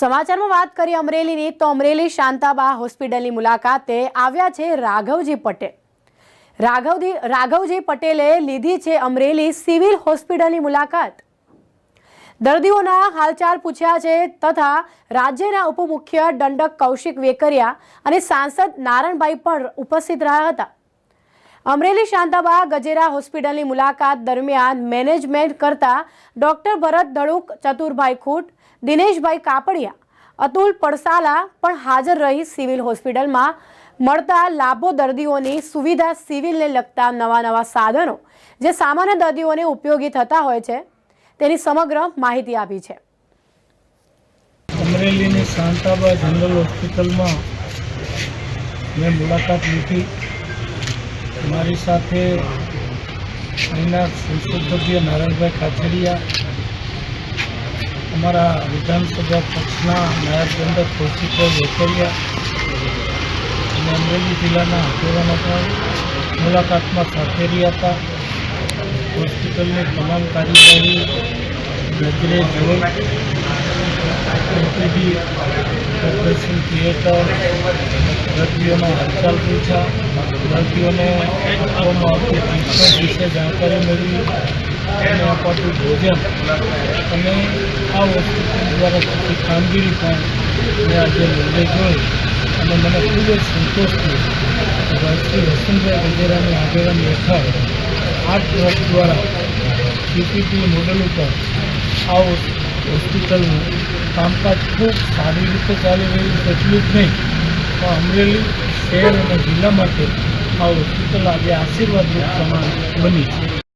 સમાચારમાં વાત કરી અમરેલીની, તો અમરેલી શાંતાબા હોસ્પિટલની મુલાકાતે આવ્યા છે રાઘવજી પટેલ. રાઘવજી રાઘવજી પટેલે લીધી છે અમરેલી સિવિલ હોસ્પિટલની મુલાકાત. દર્દીઓના હાલચાલ પૂછ્યા છે તથા રાજ્યના ઉપમુખ્ય દંડક કૌશિક વેકરિયા અને સાંસદ નારણભાઈ પણ ઉપસ્થિત રહ્યા હતા. અમરેલી શાંતાબા ગજેરા હોસ્પિટલની મુલાકાત દરમિયાન મેનેજમેન્ટ કરતા ડોક્ટર ભરત દળુક ચતુરભાઈ ખૂટ, દિનેશભાઈ કાપડિયા, અતુલ પડસાલા પણ હાજર રહી સિવિલ હોસ્પિટલમાં. મળતા લાભો દર્દીઓની સુવિધા સિવિલને લગતા નવા નવા સાધનો જે સામાન્ય દર્દીઓને ઉપયોગી થતા હોય છે, તેની સમગ્ર માહિતી આપી છે. અમરેલીની શાંતાબા જનરલ હોસ્પિટલમાં મેં મુલાકાત લીધી. મારી સાથે અહીંના સંસદ નારાયણભાઈ કાછડિયા અમારા વિધાનસભા પક્ષના નાયબ દંડક કૌશિકભાઈ વેકરિયા અને અમરેલી જિલ્લાના આગેવાનો પણ મુલાકાતમાં સાથે રહ્યા હતા, હોસ્પિટલની તમામ કાર્યવાહી નજરે જોઈ ઓપરેશન થિયેટર દર્દીઓનો હાલચાલ પૂછ્યા દર્દીઓને આપવામાં આવતી ટ્રીટમેન્ટ વિશે જાણકારી મેળવી અને અપાતું ભોજન અને આ હોસ્પિટલ દ્વારા થતી કામગીરી પણ મેં આજે નિર્ણય જોઈ અને મને ખૂબ જ સંતોષ થયો. શ્રી વસંતભાઈ વગેરેની આગેવાની હેઠળ આ ટ્રસ્ટ દ્વારા પીપીપી મોડલ ઉપર આ હોસ્પિટલનું કામકાજ ખૂબ સારી રીતે ચાલી રહ્યું એટલું જ નહીં. પણ અમરેલી શહેર અને જિલ્લા માટે આ હોસ્પિટલ આજે આશીર્વાદરૂપ સમાન બની છે.